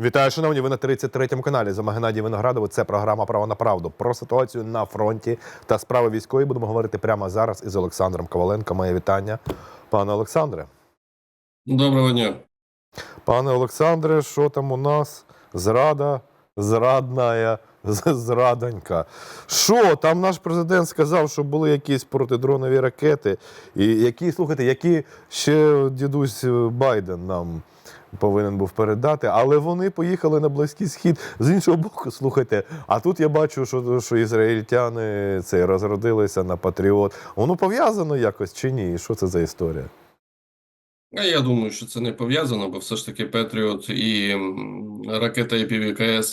Вітаю, шановні. Ви на 33-му каналі. За Геннадій Виноградови. Це програма Право на правду. Про ситуацію на фронті та справи військової будемо говорити прямо зараз із Олександром Коваленко. Моє вітання, пане Олександре. Доброго дня. Пане Олександре, що там у нас? Зрада, зрадна, зрадонька. Що там наш президент сказав, що були якісь протидронові ракети, і які, слухайте, які ще дідусь Байден нам повинен був передати, але вони поїхали на Близький Схід. З іншого боку, слухайте, а тут я бачу, що, що ізраїльтяни це розродилися на патріот. Воно пов'язано якось чи ні? І Що це за історія? Я думаю, що це не пов'язано, бо все ж таки Петріот і ракета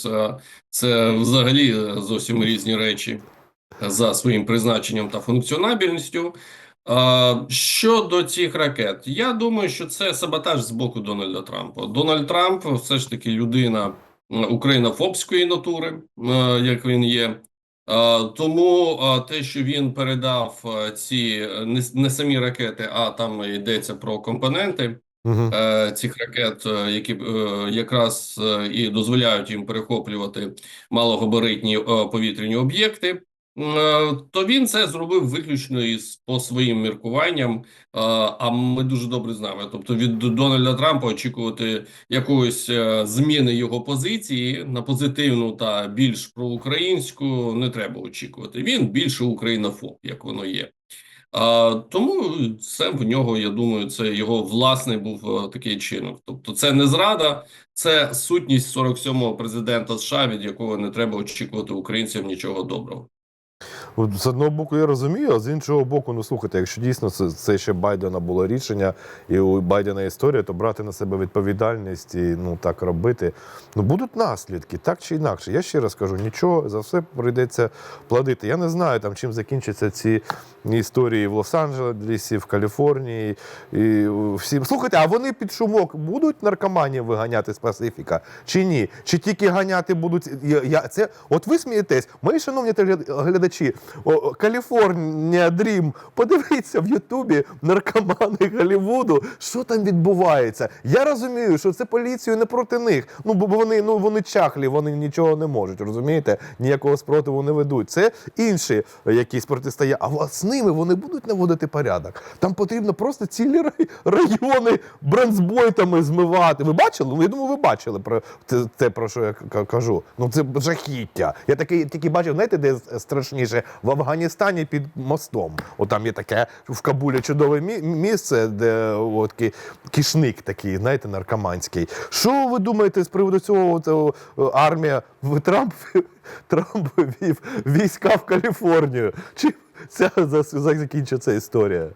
а, це взагалі зовсім різні речі за своїм призначенням та функціонабельністю. Щодо цих ракет, я думаю, що це саботаж з боку Дональда Трампа. Дональд Трамп все ж таки людина українофобської натури, е, як він є. Тому те, що він передав ці е, не, самі ракети, а там йдеться про компоненти Угу. цих ракет, які якраз і дозволяють їм перехоплювати малогабаритні повітряні об'єкти. Е, То він це зробив виключно із по своїм міркуванням. е, А ми дуже добре знаємо. Тобто від Дональда Трампа очікувати якоїсь е, зміни його позиції на позитивну та більш проукраїнську не треба очікувати. Він більше українофоб, як воно є. Тому це в нього, я думаю, це його власний був такий чинок. Тобто, це не зрада, це сутність 47-го президента США, від якого не треба очікувати українцям нічого доброго. З одного боку, я розумію, а з іншого боку, ну слухайте, якщо дійсно це, це ще Байдена було рішення, і у Байдена історія, то брати на себе відповідальність і ну так робити. Ну будуть наслідки, так чи інакше. Я ще раз кажу, нічого за все прийдеться платити. Я не знаю там, чим закінчаться ці історії в Лос-Анджелесі, в Каліфорнії. І всі слухайте, а вони під шумок будуть наркоманів виганяти з Пасифіка чи ні? Чи тільки ганяти будуть? Я, я це от ви смієтесь, мої шановні глядачі, Каліфорнія Дрім. Подивіться в Ютубі наркомани Голлівуду, що там відбувається. Я розумію, що це поліцію не проти них. Ну бо вони ну вони чахлі, вони нічого не можуть. Розумієте? Ніякого спротиву не ведуть. Це інші якісь протистоя. А от з ними вони будуть наводити порядок. Там потрібно просто цілі рай- райони бронзбойтами змивати. Ви бачили? Ну, Я думаю, ви бачили про те, про що я кажу. Ну це жахіття. Я такий тільки бачив, знаєте, де страшніше? В Афганістані під мостом. От там є таке в Кабулі чудове місце, де от, ки- кишник такий, знаєте, наркоманський. Що ви думаєте з приводу цього? От, армія Трамп, Трамп вів війська в Каліфорнію? Чи ця за- за- закінчиться історія?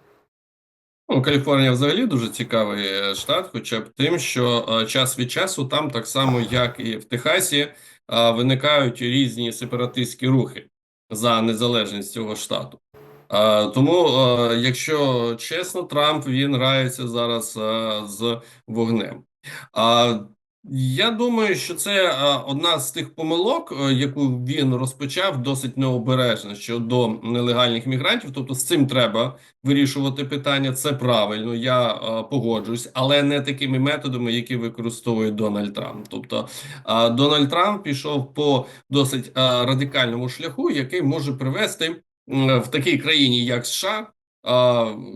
Ну, Каліфорнія взагалі дуже цікавий е, штат, хоча б тим, що е, час від часу там, так само як і в Техасі, е, виникають різні сепаратистські рухи за незалежність цього штату. Тому, е, якщо чесно, Трамп він грається зараз е, з вогнем. А я думаю, що це е, одна з тих помилок, е, яку він розпочав досить необережно щодо нелегальних мігрантів. Тобто з цим треба вирішувати питання. Це правильно, я е, погоджуюсь, але не такими методами, які використовує Дональд Трамп. Тобто Дональд Трамп пішов по досить радикальному шляху, який може привести в такій країні, як США.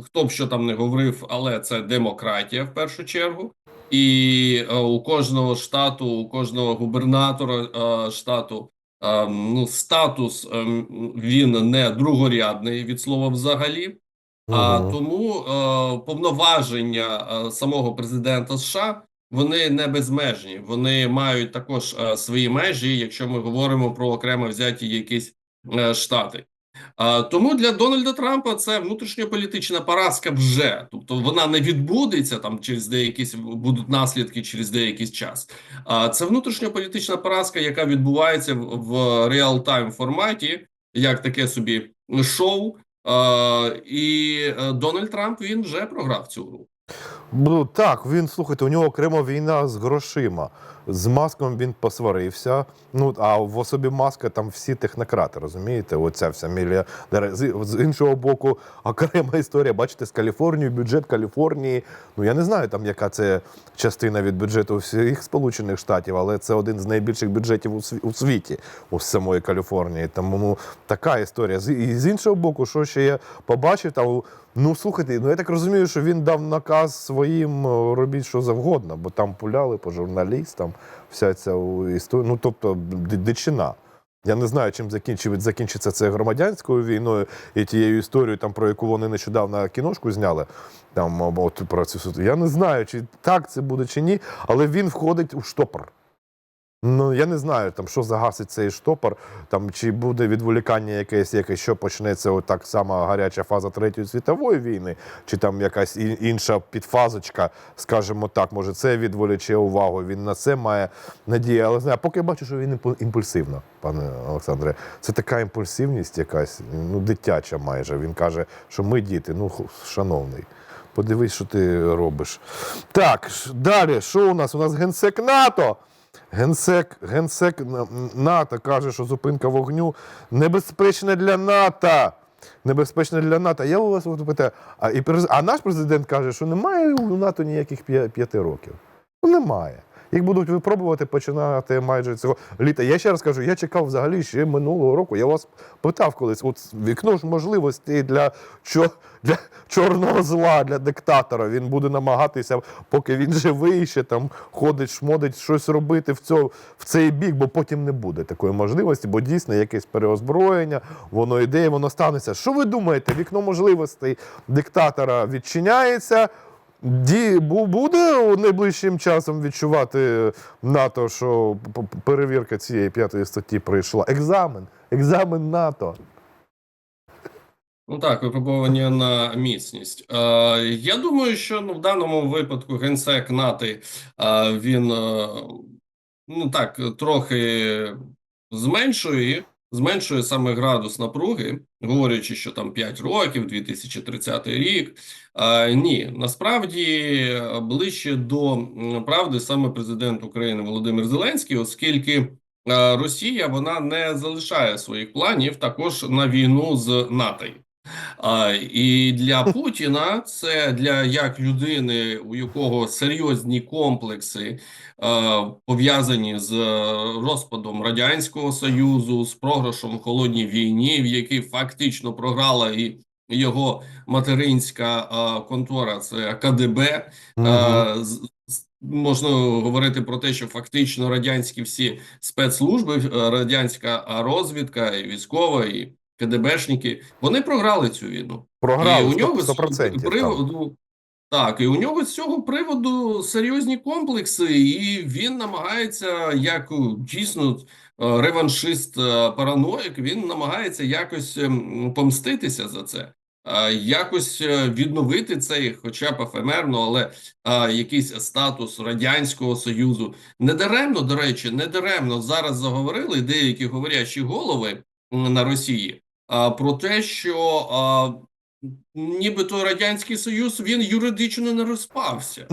Хто б що там не говорив, але це демократія в першу чергу. І е, у кожного штату, у кожного губернатора е, штату е, ну, статус він не другорядний від слова взагалі. А Мгм. тому повноваження самого президента США вони не безмежні. Вони мають також свої межі, якщо ми говоримо про окремо взяті якісь штати. Тому для Дональда Трампа це внутрішньополітична поразка вже, тобто вона не відбудеться там через деякий будуть наслідки через деякий час. А це внутрішньополітична поразка, яка відбувається в, в реал-тайм форматі, як таке собі шоу. І е, Дональд Трамп він вже програв цю гру. Ну так, він слухайте, у нього окрема війна з грошима. З маском він посварився. Ну а в особі маска там всі технократи, розумієте? Оця вся мільярдера. З, іншого боку, окрема історія. Бачите, з Каліфорнії, бюджет Каліфорнії. Ну я не знаю там, яка це частина від бюджету всіх Сполучених Штатів, але це один з найбільших бюджетів у, сві- у світі, у самої Каліфорнії. Тому ну, така історія. І з іншого боку, що ще я побачив, там, ну слухайте, ну я так розумію, що він дав наказ своїм робіть що завгодно, бо там пуляли по журналістам, вся ця історія. Ну тобто дичина. Я не знаю, чим закінчиться це громадянською війною і тією історією, там, про яку вони нещодавно кіношку зняли. Там, от про цю Я не знаю, чи так це буде, чи ні, але він входить у штопор. Ну, я не знаю, там, що загасить цей штопор, там, чи буде відволікання якесь, якесь, що почнеться от так само гаряча фаза Третьої світової війни, чи там якась інша підфазочка, скажімо так, може, це відволіче увагу. Він на це має надію. Але знаю, поки я бачу, що він імпу- імпульсивно, пане Олександре. Це така імпульсивність якась, ну, дитяча майже. Він каже, що ми діти, ну, шановний. Подивись, що ти робиш. Так, далі, що у нас? У нас генсек НАТО. Генсек, генсек НАТО каже, що зупинка вогню небезпечна для НАТО. Небезпечна для НАТО. Я у вас питаю, а, і а наш президент каже, що немає у НАТО ніяких п'яти років. Немає. Їх будуть випробувати починати майже цього літа. Я ще раз кажу, я чекав взагалі ще минулого року. Я вас питав колись, от вікно ж можливостей для, чо, для чорного зла, для диктатора. Він буде намагатися, поки він живий, ще там ходить, шмодить, щось робити в, цьо, в цей бік, бо потім не буде такої можливості, бо дійсно якесь переозброєння, воно йде, воно станеться. Що ви думаєте? Вікно можливостей диктатора відчиняється. Ді, буде найближчим часом відчувати НАТО, що перевірка цієї п'ятої статті прийшла. Екзамен. Екзамен НАТО. Ну так, випробування на міцність. Е, я думаю, що ну, в даному випадку генсек НАТО е, він е, ну так трохи зменшує, зменшує саме градус напруги, говорячи, що там 5 років, 2030 рік. А, ні, насправді е, ближче до правди саме президент України Володимир Зеленський, оскільки. е, Росія вона не залишає своїх планів також на війну з НАТО. А, і для Путіна це для як людини, у якого серйозні комплекси е, пов'язані з е, розпадом радянського союзу, з програшом в холодній війні, в якій фактично програла і його материнська е, контора, це КДБ. Е, з- Можна говорити про те, що фактично радянські всі спецслужби, е, радянська розвідка, і військова, і КДБшники, вони програли цю війну. Програли і у нього 100%. приводу, так, і у нього з цього приводу серйозні комплекси, і він намагається, як дійсно е, реваншист е, параноїк, він намагається якось ем, помститися за це. е, Якось відновити цей, хоча б ефемерно, але а, якийсь статус радянського союзу. Недаремно, до речі, недаремно зараз заговорили деякі говорячі голови на Росії про те, що нібито радянський союз він юридично не розпався.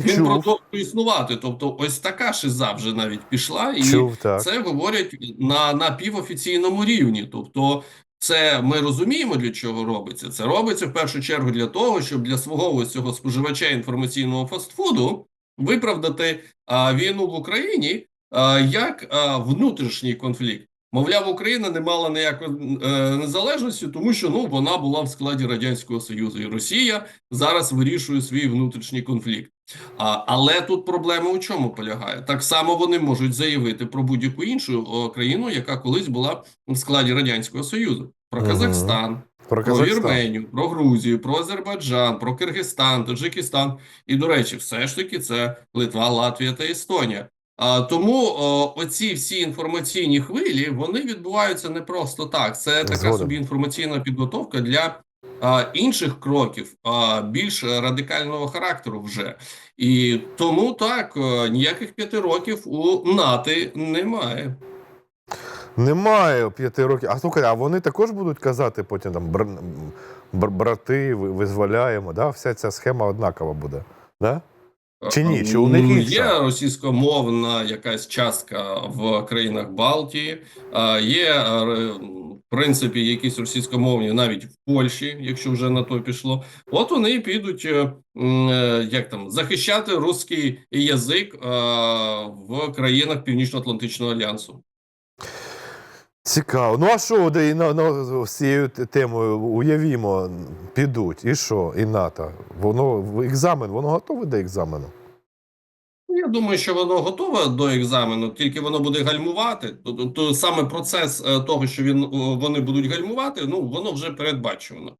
Він продовжує існувати. Тобто, ось така шиза вже навіть пішла, і чув, так. це говорять на напівофіційному рівні. Тобто, це ми розуміємо, для чого робиться. Це робиться в першу чергу для того, щоб для свого ось цього споживача інформаційного фастфуду виправдати а, війну в Україні а, як а, внутрішній конфлікт. Мовляв, Україна не мала ніякої е, незалежності, тому що ну вона була в складі радянського союзу, і Росія зараз вирішує свій внутрішній конфлікт. А, але тут проблема у чому полягає? Так само вони можуть заявити про будь-яку іншу країну, яка колись була в складі радянського союзу, про. Казахстан, Про про Казахстан. Вірменію, про Грузію, про Азербайджан, про Киргизстан, Таджикистан. І, до речі, все ж таки це Литва, Латвія та Естонія. Тому оці всі інформаційні хвилі вони відбуваються не просто так. Це така собі інформаційна підготовка для інших кроків, більш радикального характеру вже. І тому так ніяких п'яти років у НАТО немає. Немає п'яти років. А слухай, а вони також будуть казати потім там бр... бр- брати, визволяємо, да? вся ця схема однакова буде. Да? Чи ні? Чи у них інша? Є російськомовна якась частка в країнах Балтії, є, е, в принципі, якісь російськомовні навіть в Польщі, якщо вже на то пішло. От вони підуть е, е, як там захищати русський язик в країнах Північно-Атлантичного альянсу. Цікаво. Ну а що і на, на, з цією темою уявімо, підуть, і що? І НАТО? Воно екзамен, воно готове до екзамену? Я думаю, що воно готове до екзамену, тільки воно буде гальмувати. То, то, то саме процес е, того, що він вони будуть гальмувати, ну воно вже передбачено.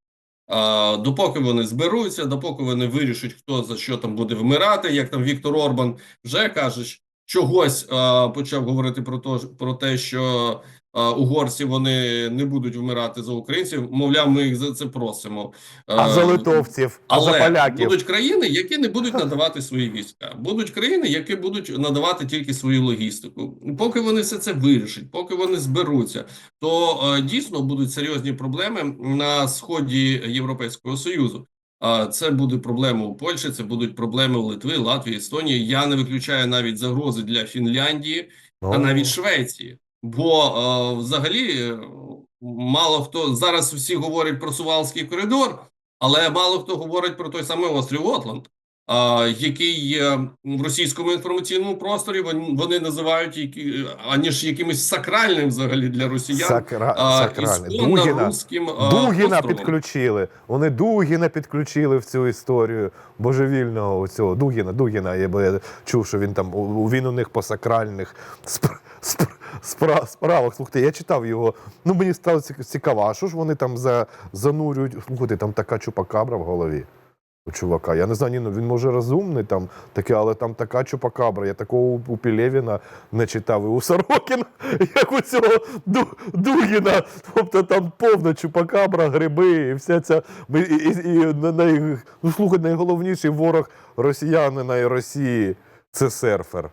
А, допоки вони зберуться, допоки вони вирішать, хто за що там буде вмирати, як там Віктор Орбан вже каже, чогось а, почав говорити про то, про те, що угорці вони не будуть вмирати за українців. Мовляв, ми їх за це просимо. А за Е, литовців, а за але поляків? будуть країни, які не будуть надавати свої війська. Будуть країни, які будуть надавати тільки свою логістику. Поки вони все це вирішать, поки вони зберуться, то е, дійсно будуть серйозні проблеми на сході Європейського союзу. А це буде проблема у Польщі, це будуть проблеми у Литви, Латвії, Естонії. Я не виключаю навіть загрози для Фінляндії та Ну, навіть Швеції. Бо е, взагалі мало хто зараз всі говорять про Сувалський коридор, але мало хто говорить про той самий острів Готланд, е, який е, в російському інформаційному просторі вони, називають які, аніж якимось сакральним взагалі для росіян. Сакра... ісконно Дугіна. руським е, Дугіна островом. підключили. Вони Дугіна підключили в цю історію божевільного оцього. Дугіна, Дугіна. Я, бо я чув, що він там у- він у них по сакральних спр... Спр... Спра... справах. Слухайте, я читав його. Ну мені стало цік- цікаво, що ж вони там за... занурюють? Слухайте, там така чупакабра в голові. Чувака. Я не знаю, ні, ну він може розумний там таке, але там така чупакабра. Я такого у, Пілєвіна не читав і у Сорокіна, як у цього Дугіна. Тобто там повна чупакабра, гриби і вся ця. І, і, і, на- най, ну, слухай, найголовніший ворог росіянина і Росії це серфер.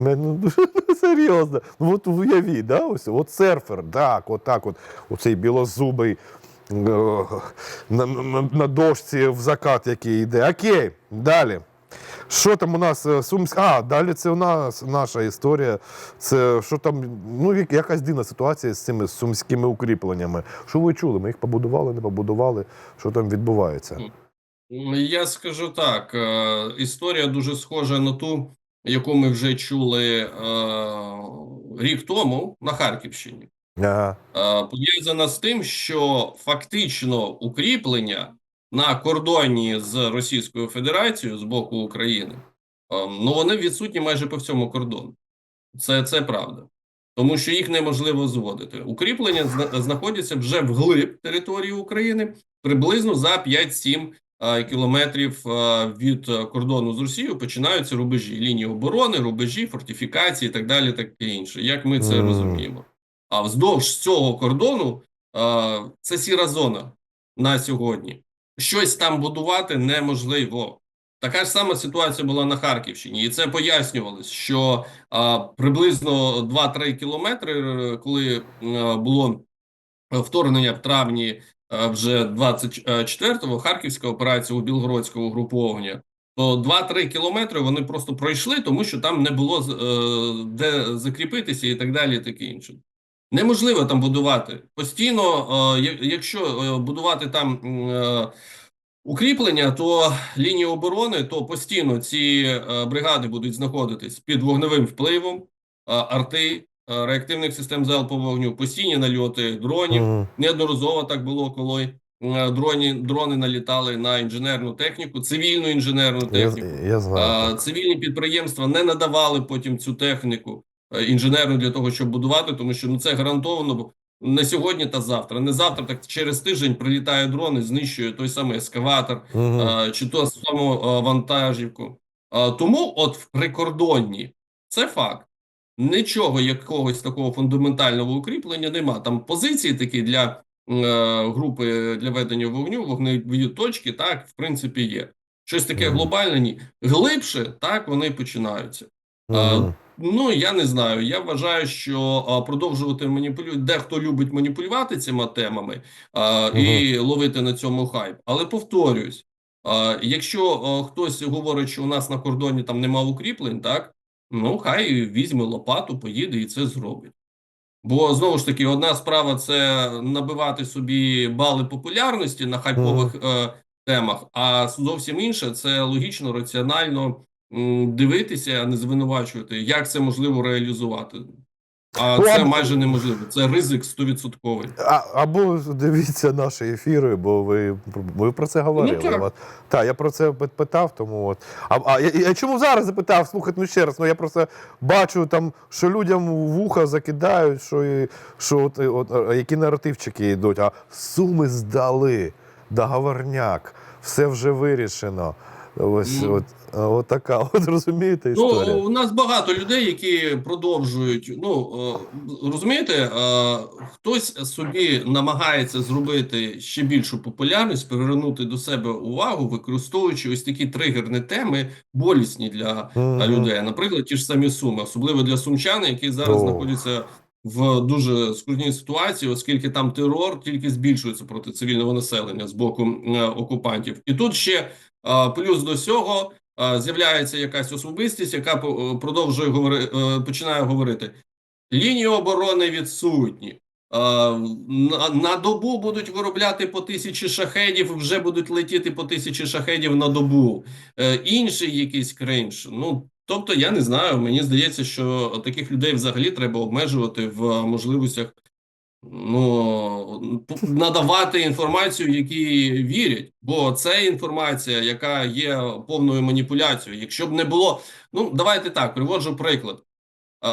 Ну, серйозно. Ну от уявіть, да, ось, от серфер, так, от так от, оцей білозубий на, на, на дошці в закат, який йде. Окей, далі. Що там у нас е, Сумськ? А, далі це у нас наша історія. Це що там, ну, якась дивна ситуація з цими сумськими укріпленнями. Що ви чули? Ми їх побудували, не побудували. Що там відбувається? Я скажу так: е, історія дуже схожа на ту, яку ми вже чули е, рік тому на Харківщині. Ага. Е, пов'язана з тим, що фактично укріплення на кордоні з Російською Федерацією з боку України, е, ну вони відсутні майже по всьому кордону. Це, це правда. Тому що їх неможливо зводити. Укріплення зна- знаходяться вже вглиб території України, приблизно за 5-7 е, кілометрів е, від кордону з Росією починаються рубежі, лінії оборони, рубежі, фортифікації і так далі, таке інше. Як ми це Мгм. розуміємо? А вздовж цього кордону е, це сіра зона на сьогодні. Щось там будувати неможливо. Така ж сама ситуація була на Харківщині, і це пояснювалось, що а, приблизно 2-3 кілометри, е, коли е, було вторгнення в травні е, вже 24-го, Харківська операція у Білгородського угруповання, то 2-3 кілометри вони просто пройшли, тому що там не було е, де закріпитися і так далі, і таке інше. Неможливо там будувати постійно, е, якщо е, будувати там е, укріплення, то лінії оборони, то постійно ці бригади будуть знаходитись під вогневим впливом арти, реактивних систем залпового вогню, постійні нальоти дронів. Мгм. Неодноразово так було, коли дроні, дрони налітали на інженерну техніку, цивільну інженерну Я, техніку. я знаю. А, цивільні підприємства не надавали потім цю техніку е, для того, щоб будувати, тому що ну це гарантовано не сьогодні та завтра. Не завтра, так через тиждень прилітає дрон і знищує той самий ескаватор Мгм. а, чи то саму а, вантажівку. А, тому, от в прикордонні це факт. Нічого якогось такого фундаментального укріплення нема. Там позиції такі для е, групи для ведення вогню, вогневі точки, так, в принципі, є. Щось таке глобальне, ні. Глибше, так, вони починаються. Мгм. Ну, я не знаю. Я вважаю, що а, продовжувати маніпулювати, дехто любить маніпулювати цими темами а, і ловити на цьому хайп. Але повторюсь, Е, Якщо е, хтось говорить, що у нас на кордоні там нема укріплень, так ну хай візьме лопату, поїде і це зробить. Бо знову ж таки, одна справа це набивати собі бали популярності на хайпових е, темах, а зовсім інше це логічно, раціонально дивитися, а не звинувачувати, як це можливо реалізувати. А Ну, це майже неможливо. Це ризик стовідсотковий. Або дивіться наші ефіри, бо ви, ви про це говорили. Ну, так. Так, я про це питав, тому от. А, а я, я чому зараз запитав? Слухайте, ну ще раз, ну я просто бачу там, що людям вуха закидають, що, і- що от, от, які наративчики йдуть, а суми здали, договорняк, все вже вирішено. Ось, Ну. от, от така, от розумієте історія. Ну, у нас багато людей, які продовжують. Ну е, розумієте, е, хтось собі намагається зробити ще більшу популярність, привернути до себе увагу, використовуючи ось такі тригерні теми, болісні для Мгм. людей. Наприклад, ті ж самі суми, особливо для сумчан, які зараз О. знаходяться в дуже скрутній ситуації, оскільки там терор тільки збільшується проти цивільного населення з боку е, окупантів. І тут ще плюс до цього з'являється якась особистість, яка е, продовжує говори, е, починає говорити: лінії оборони відсутні. На, на добу будуть виробляти по тисячі шахедів, вже будуть летіти по тисячі шахедів на добу. Е, інший якийсь кринж. Ну тобто, я не знаю. Мені здається, що таких людей взагалі треба обмежувати в можливостях ну надавати інформацію, які вірять, бо це інформація, яка є повною маніпуляцією. Якщо б не було, ну давайте так, приводжу приклад. Е,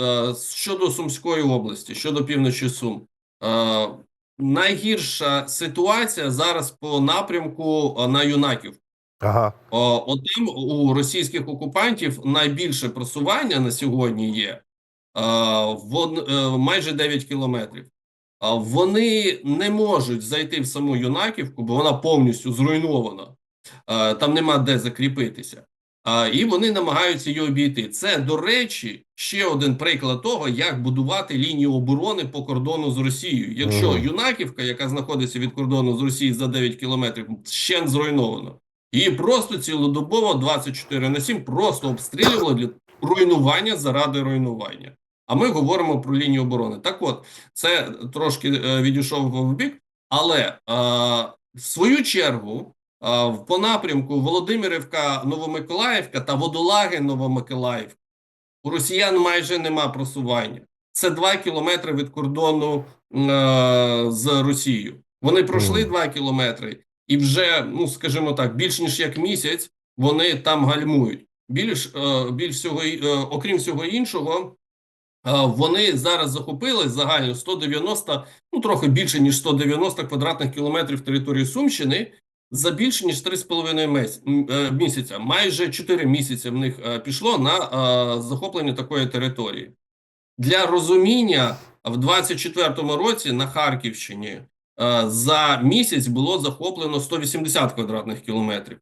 е, щодо Сумської області, щодо півночі Сум, е, найгірша ситуація зараз по напрямку на юнаків. Ага. О, у російських окупантів найбільше просування на сьогодні є майже 9 кілометрів. Вони не можуть зайти в саму Юнаківку, бо вона повністю зруйнована. Е, Там нема де закріпитися. І вони намагаються її обійти. Це, до речі, ще один приклад того, як будувати лінію оборони по кордону з Росією. Якщо. Юнаківка, яка знаходиться від кордону з Росії за 9 кілометрів, ще зруйнована. Її просто цілодобово 24 на 7 просто обстрілювали для руйнування заради руйнування. А ми говоримо про лінію оборони. Так от, це трошки е, відійшов в бік, але е, в свою чергу е, в- по напрямку Володимирівка, Новомиколаївка та Водолаги Новомиколаївка у росіян майже нема просування. Це 2 кілометри від кордону е, з Росією. Вони пройшли. 2 кілометри, і вже, ну скажімо так, більш ніж як місяць вони там гальмують. Більш, е, більш всього, е, окрім всього іншого, е, вони зараз захопили загально 190, ну трохи більше ніж 190 квадратних кілометрів території Сумщини за більше ніж 3,5 мес- м, е, місяця. Майже 4 місяці в них пішло на захоплення такої території. Для розуміння, в 24-му році на Харківщині за місяць було захоплено 180 квадратних кілометрів.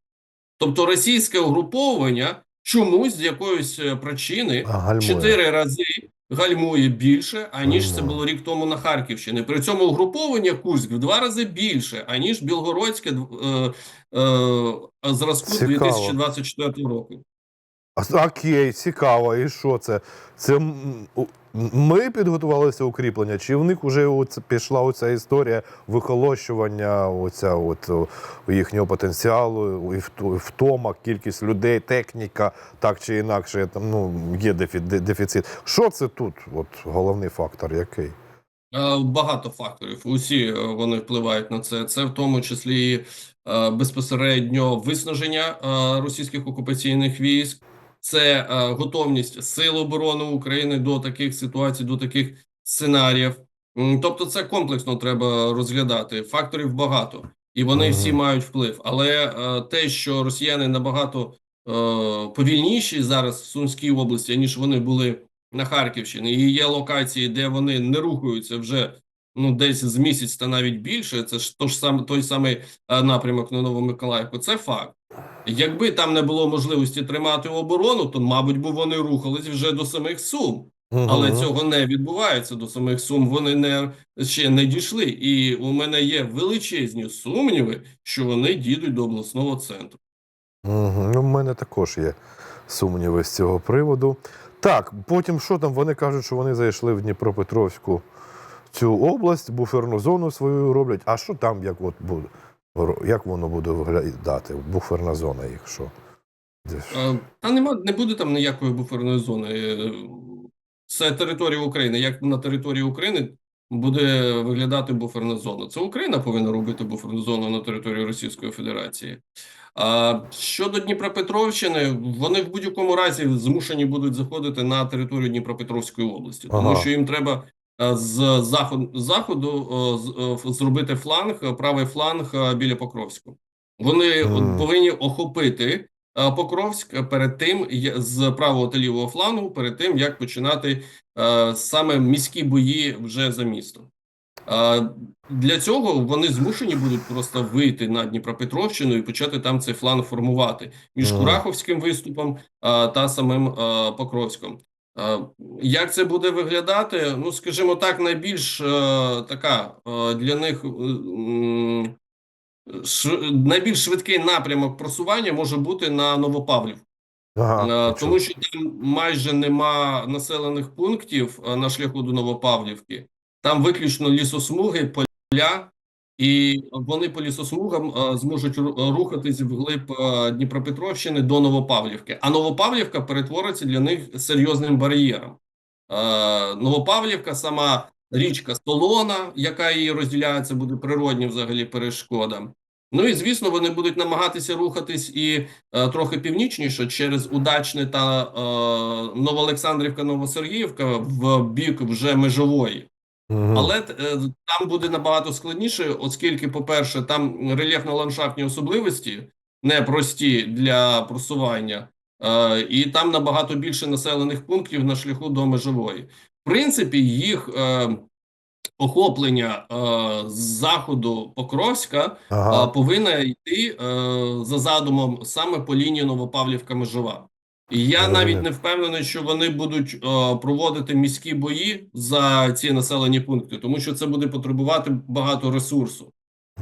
Тобто російське угруповання чомусь з якоїсь е, причини чотири рази гальмує більше, аніж це було рік тому на Харківщині. При цьому угруповання Курськ в два рази більше, аніж Білгородське е, е, зразку Цікаво. 2024 року. Окей, цікаво. І що це? Це ми підготувалися укріплення, чи в них вже оце пішла оця історія вихолощування, оця от їхнього потенціалу, і вт- втома, кількість людей, техніка, так чи інакше, там ну є дефі- дефіцит. Що це тут? От головний фактор, який? Е, Багато факторів. Усі е, вони впливають на це. Це в тому числі е, безпосередньо виснаження російських окупаційних військ, це е, готовність Сил оборони України до таких ситуацій, до таких сценаріїв. Тобто, це комплексно треба розглядати. Факторів багато, і вони всі мають вплив. Але е, те, що росіяни набагато е, повільніші зараз в Сумській області, ніж вони були на Харківщині, і є локації, де вони не рухаються вже ну десь з місяць та навіть більше. Це ж то ж саме той самий е, напрямок на Новомиколаївку. Це факт. Якби там не було можливості тримати оборону, то мабуть би вони рухались вже до самих Сум. Але цього не відбувається до самих Сум. Вони не ще не дійшли. І у мене є величезні сумніви, що вони дійдуть до обласного центру. Мгм. Ну, в мене також є сумніви з цього приводу. Так, потім що там? Вони кажуть, що вони зайшли в Дніпропетровську цю область, буферну зону свою роблять. А що там, як от буде? Як воно буде виглядати? Буферна зона, їх що? Де ж? Е, Та нема, не буде там ніякої буферної зони. Е, Це територія України. Як на території України буде виглядати буферна зона? Це Україна повинна робити буферну зону на території Російської Федерації. А щодо Дніпропетровщини, вони в будь-якому разі змушені будуть заходити на територію Дніпропетровської області, тому Ага. що їм треба з заход, заходу е, з- е, зробити фланг, е, правий фланг е, біля Покровську. Вони Мгм. повинні охопити е, Покровськ перед тим з правого та лівого флангу, перед тим як починати е, саме міські бої вже за містом. Е, Для цього вони змушені будуть просто вийти на Дніпропетровщину і почати там цей фланг формувати між. Кураховським виступом е, та самим е, Покровськом. Е, Як це буде виглядати? Ну, скажімо так, найбільш е, така е, для них найбільш швидкий напрямок просування може бути на Новопавлів. Ага. Тому що там майже нема населених пунктів на шляху до Новопавлівки. Там виключно лісосмуги, поля, і вони по лісосмугам зможуть рухатись вглиб Дніпропетровщини до Новопавлівки. А Новопавлівка перетвориться для них серйозним бар'єром. Новопавлівка, сама річка Солона, яка її розділяє, це буде природні взагалі перешкода. Ну і звісно, вони будуть намагатися рухатись і е, трохи північніше через Удачне та е, Новоолександрівка, Новосергіївка в бік вже межової. Мгм. Але е, там буде набагато складніше, оскільки, по-перше, там рельєфно-ландшафтні особливості непрості для просування, е, і там набагато більше населених пунктів на шляху до межової. В принципі, їх е, охоплення е, з заходу Покровська Ага. а, повинна йти е, за задумом саме по лінії Новопавлівка Межова. І я навіть не впевнений, що вони будуть е, проводити міські бої за ці населені пункти, тому що це буде потребувати багато ресурсу.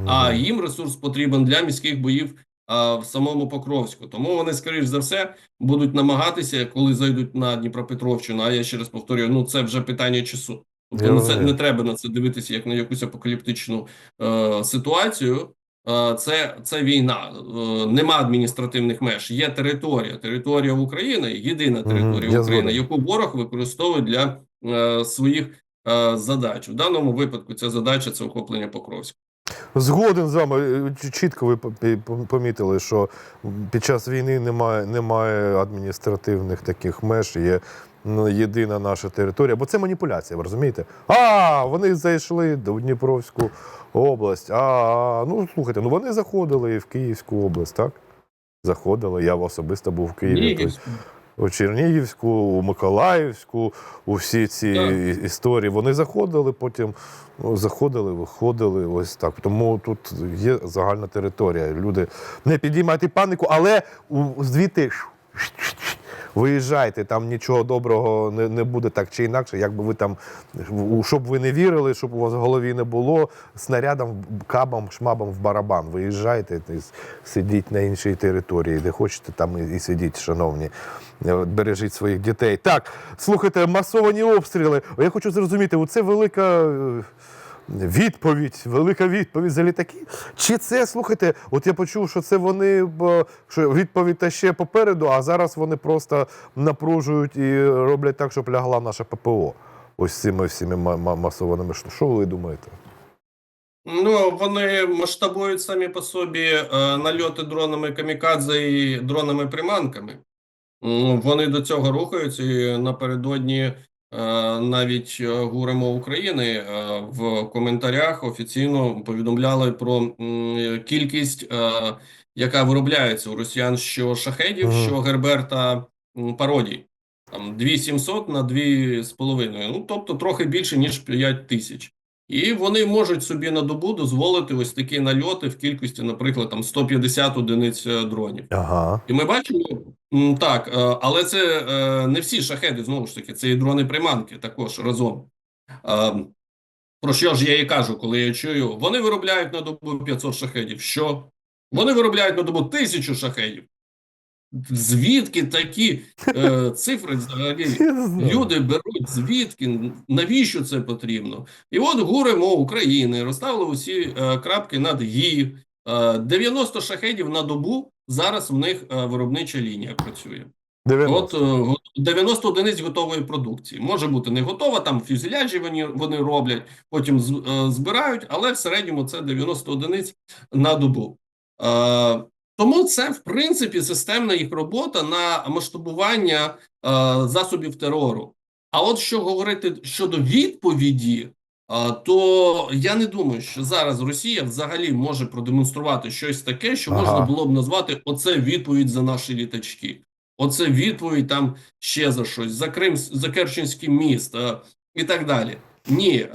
А їм ресурс потрібен для міських боїв а, в самому Покровську. Тому вони, скоріш за все, будуть намагатися, коли зайдуть на Дніпропетровщину. А я ще раз повторюю: ну це вже питання часу. Тобто на це не треба на це дивитися як на якусь апокаліптичну е, ситуацію. Е, Це, це війна, Е, нема адміністративних меж. Є територія. Територія України єдина територія я України, яку ворог використовує для е, своїх е, задач. В даному випадку ця задача це охоплення Покровська. Згоден з вами. Чітко ви по- по- помітили, що під час війни немає, немає адміністративних таких меж. Є єдина наша територія, бо це маніпуляція, ви розумієте? А, вони зайшли до Дніпровську область. А, ну слухайте, ну вони заходили і в Київську область, так? Заходили. Я особисто був в Києві. тобто у Чернігівську, у Миколаївську, у всі ці Так. історії. Вони заходили, потім ну, заходили, виходили. Ось так. Тому тут є загальна територія. Люди не підіймайте панику, але звідти виїжджайте, там нічого доброго не, не буде так чи інакше. Якби ви там, щоб ви не вірили, щоб у вас в голові не було, снарядом, кабом, шмабом в барабан. Виїжджайте, сидіть на іншій території, де хочете, там і, сидіть, шановні. Е, Бережіть своїх дітей. Так, слухайте, масовані обстріли. Я хочу зрозуміти, це велика. Відповідь, велика відповідь за літаки. Чи це, слухайте, от я почув, що це вони що відповідь та ще попереду, а зараз вони просто напружують і роблять так, щоб лягла наша ППО. Ось цими всіми ма- ма- масованими. Що ви думаєте? Ну, вони масштабують самі по собі е, нальоти дронами камікадзе і дронами приманками. М, Вони до цього рухаються і напередодні навіть е, говоримо України е, в коментарях офіційно повідомляли про кількість, е, яка виробляється у росіян що шахедів, Мгм. що герберта пародій. Там 2700 на 2,5, ну тобто трохи більше ніж 5 тисяч. І вони можуть собі на добу дозволити ось такі нальоти в кількості, наприклад, там 150 одиниць е, дронів. Ага. І ми бачимо, Так, е, але це е, не всі шахеди, знову ж таки, це і дрони приманки також разом. Е, Про що ж я і кажу, коли я чую, вони виробляють на добу 500 шахедів. Що? Вони виробляють на добу 1000 шахедів. Звідки такі е, цифри взагалі? Люди беруть звідки, навіщо це потрібно? І от гури мов України розставили усі е, крапки над «і». Е, 90 шахедів на добу зараз в них е, виробнича лінія працює. 90. От е, 90 одиниць готової продукції. Може бути не готова, там фюзеляжі вони, вони роблять, потім е, збирають, але в середньому це 90 одиниць на добу. Е, тому це, в принципі, системна їх робота на масштабування е, засобів терору. А от що говорити щодо відповіді, е, то я не думаю, що зараз Росія взагалі може продемонструвати щось таке, що можна було б назвати оце відповідь за наші літачки. Оце відповідь там ще за щось, за Крим, за Керченський міст е, і так далі. Ні, е,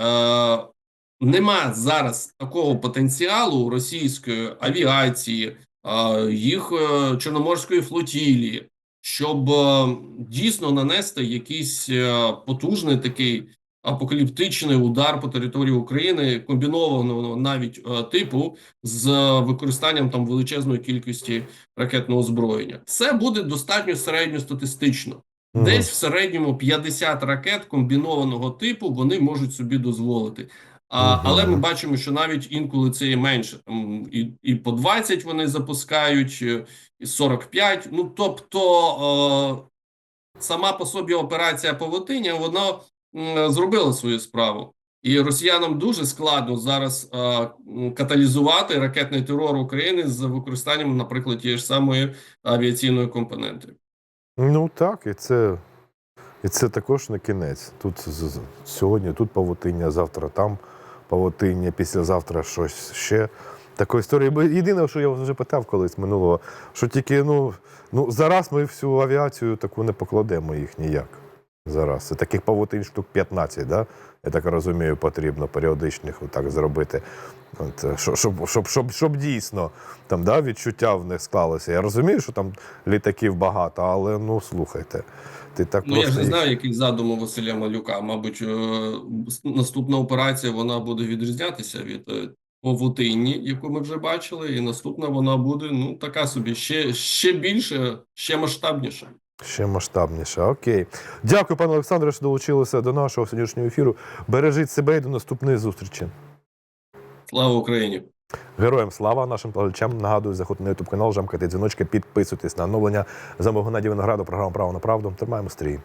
нема зараз такого потенціалу російської авіації, е, їх е, чорноморської флотілії, щоб е, дійсно нанести якийсь е, потужний такий апокаліптичний удар по території України, комбінованого навіть е, типу з використанням там величезної кількості ракетного озброєння. Це буде достатньо середньостатистично. Десь в середньому 50 ракет комбінованого типу вони можуть собі дозволити. А. Але ми бачимо, що навіть інколи це є менше. Там і, і по 20 вони запускають, е, і 45. Ну тобто е, сама по собі операція Павутиння вона м, зробила свою справу. І росіянам дуже складно зараз е, каталізувати ракетний терор України з використанням, наприклад, тієї ж самої авіаційної компоненти. Ну так, і це, і це також не кінець. Тут сьогодні тут павутиння, завтра там павутиння, післязавтра щось ще. Такої історії. Бо єдине, що я вже питав колись минулого, що тільки ну, ну зараз ми всю авіацію таку не покладемо їх ніяк. Зараз. Це таких павутин штук 15, да? я так розумію, потрібно періодичних так зробити. От, е, щоб, щоб, щоб, щоб, дійсно там, да, відчуття в них склалося. Я розумію, що там літаків багато, але ну слухайте, ти так Ну я просто ж не знаю, який задум у Василя Малюка. Мабуть, е, наступна операція вона буде відрізнятися від е, яку ми вже бачили, і наступна вона буде ну така собі ще, ще більше, ще масштабніша. Ще масштабніше. Окей. Дякую, пане Олександре, що долучилися до нашого сьогоднішнього ефіру. Бережіть себе і до наступної зустрічі. Слава Україні! Героям слава нашим глядачам. Нагадую, заходьте на YouTube канал, жамкайте дзвіночки, підписуйтесь на оновлення. За мого наді Винограду, програма Право на правду. Тримаємо стрій.